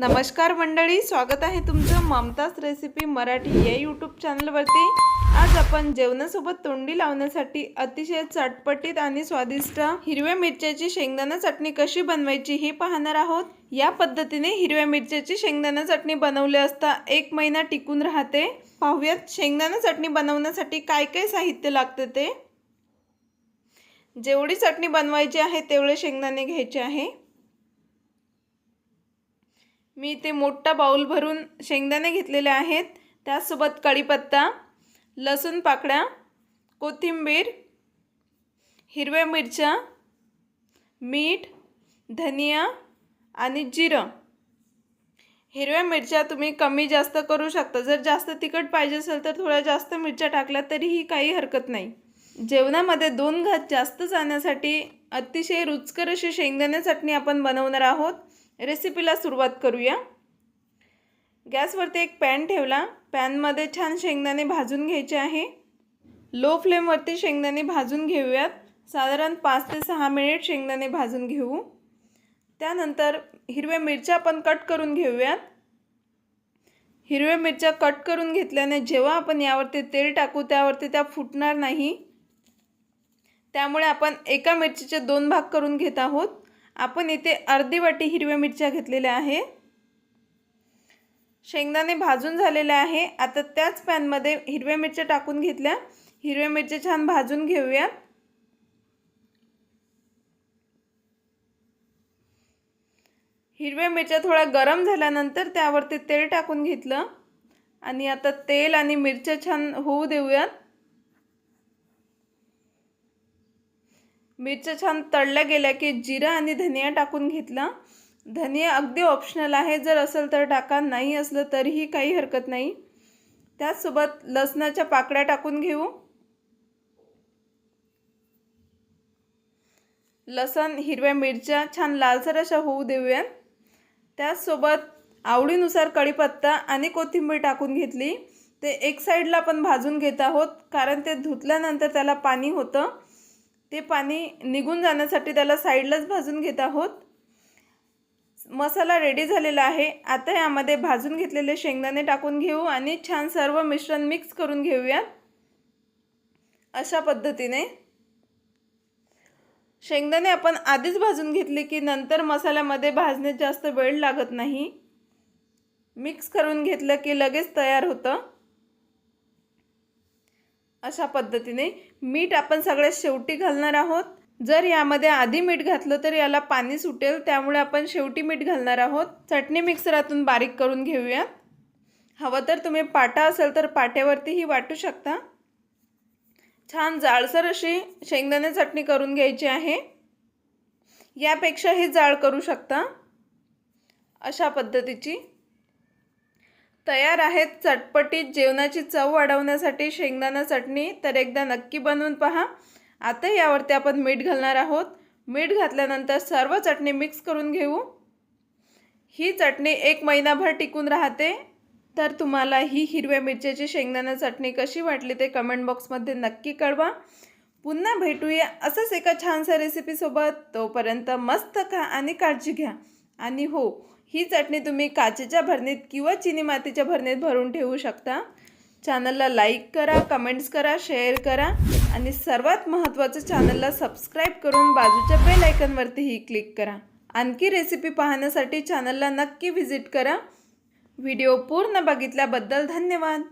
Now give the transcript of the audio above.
नमस्कार मंडळी स्वागत आहे तुमचं ममताज रेसिपी मराठी या यूट्यूब चॅनलवरती आज आपण जेवणासोबत तोंडी लावण्यासाठी अतिशय चटपटीत आणि स्वादिष्ट हिरव्या मिरच्याची शेंगदाणा चटणी कशी बनवायची हे पाहणार आहोत. या पद्धतीने हिरव्या मिरच्याची शेंगदाणा चटणी बनवली असता एक महिना टिकून राहते. पाहूयात शेंगदाणा चटणी बनवण्यासाठी काय काय साहित्य लागते ते. जेवढी चटणी बनवायची आहे तेवढे शेंगदाणे घ्यायचे आहे. मी इथे मोठा बाऊल भरून शेंगदाणे घेतलेले आहेत. त्यासोबत कढीपत्ता लसूण पाकळ्या कोथिंबीर हिरव्या मिरच्या मीठ धनिया आणि जिरं. हिरव्या मिरच्या तुम्ही कमी जास्त करू शकता. जर जास्त तिखट पाहिजे असेल तर थोड्या जास्त मिरच्या टाकल्या तरीही काही हरकत नाही. जेवणामध्ये दोन घात जास्त जाण्यासाठी अतिशय रुचकर अशी शेंगदाणे चटणी आपण बनवणार आहोत. रेसिपीला सुरुवात करूया. गॅसवरती एक पॅन ठेवला. पॅनमध्ये छान शेंगदाणे भाजून घ्यायचे आहे. लो फ्लेमवरती शेंगदाणे भाजून घेऊयात. साधारण पाच ते सहा मिनिट शेंगदाणे भाजून घेऊ. त्यानंतर हिरव्या मिरच्या आपण कट करून घेऊयात. हिरव्या मिरच्या कट करून घेतल्याने जेव्हा आपण यावरती तेल टाकू त्यावरती त्या फुटणार नाही. त्यामुळे आपण एका मिरचीचे दोन भाग करून घेत आहोत. आपण इथे अर्धी वाटी हिरव्या मिरच्या घेतलेल्या आहे. शेंगदाणे भाजून झालेले आहे. आता त्याच पॅनमध्ये हिरव्या मिरच्या टाकून घेतल्या. हिरव्या मिरच्या छान भाजून घेऊया. हिरव्या मिरच्या थोड्या गरम झाल्यानंतर त्यावरती तेल टाकून घेतलं. आणि आता तेल आणि मिरच्या छान होऊ देऊयात. मिरच्या छान तळल्या गेल्या की जिरं आणि धनिया टाकून घेतला. धनिया अगदी ऑप्शनल आहे. जर असेल तर टाका. नाही असलं तरीही काही हरकत नाही. त्याचसोबत लसणाच्या पाकळ्या टाकून घेऊ. लसण हिरव्या मिरच्या छान लालसर अशा होऊ देऊया त्याचसोबत आवडीनुसार कढीपत्ता आणि कोथिंबीर टाकून घेतली. ते एक साईडला आपण भाजून घेत आहोत. कारण ते धुतल्यानंतर त्याला पाणी होतं. ते पाणी निघून जाण्यासाठी त्याला साईडलाच भाजून घेत आहोत. मसाला रेडी झालेला आहे. आता यामध्ये भाजून घेतलेले शेंगदाणे टाकून घेऊ आणि छान सर्व मिश्रण मिक्स करून घेऊयात. अशा पद्धतीने. शेंगदाणे आपण आधीच भाजून घेतले की नंतर मसाल्यामध्ये भाजण्यात जास्त वेळ लागत नाही. मिक्स करून घेतलं की लगेच तयार होतं. अशा पद्धतीने मीठ आपण सगळ्यात शेवटी घालणार आहोत. जर यामध्ये आधी मीठ घातलं तर याला पाणी सुटेल त्यामुळे आपण शेवटी मीठ घालणार आहोत. चटणी मिक्सरातून बारीक करून घेऊयात. हवं तर तुम्ही पाटा असेल तर पाट्यावरतीही वाटू शकता. छान जाळसर अशी शेंगदाणे चटणी करून घ्यायची आहे. यापेक्षाही जाळ करू शकता. अशा पद्धतीची. तयार आहेत. चटपटीत जेवणाची चव वाढवण्यासाठी शेंगदाणा चटणी तर एकदा नक्की बनवून पहा. आता यावरती आपण मीठ घालणार आहोत. मीठ घातल्यानंतर सर्व चटणी मिक्स करून घेऊ. ही चटणी एक महिनाभर टिकून राहते. तर तुम्हाला ही हिरव्या मिरच्याची शेंगदाणा चटणी कशी वाटली ते कमेंट बॉक्समध्ये नक्की कळवा. पुन्हा भेटूया असंच एका छानशा रेसिपीसोबत तोपर्यंत मस्त खा आणि काळजी घ्या. आणि हो ही चटणी तुम्ही काचेच्या भरणीत किंवा चिनी मातीच्या भरणीत भरून ठेवू शकता. चॅनलला लाईक करा कमेंट्स करा शेअर करा आणि सर्वात महत्त्वाचं चॅनलला सबस्क्राईब करून बाजूच्या बेल आयकनवरतीही क्लिक करा. आणखी रेसिपी पाहण्यासाठी चॅनलला नक्की व्हिजिट करा. व्हिडिओ पूर्ण बघितल्याबद्दल धन्यवाद.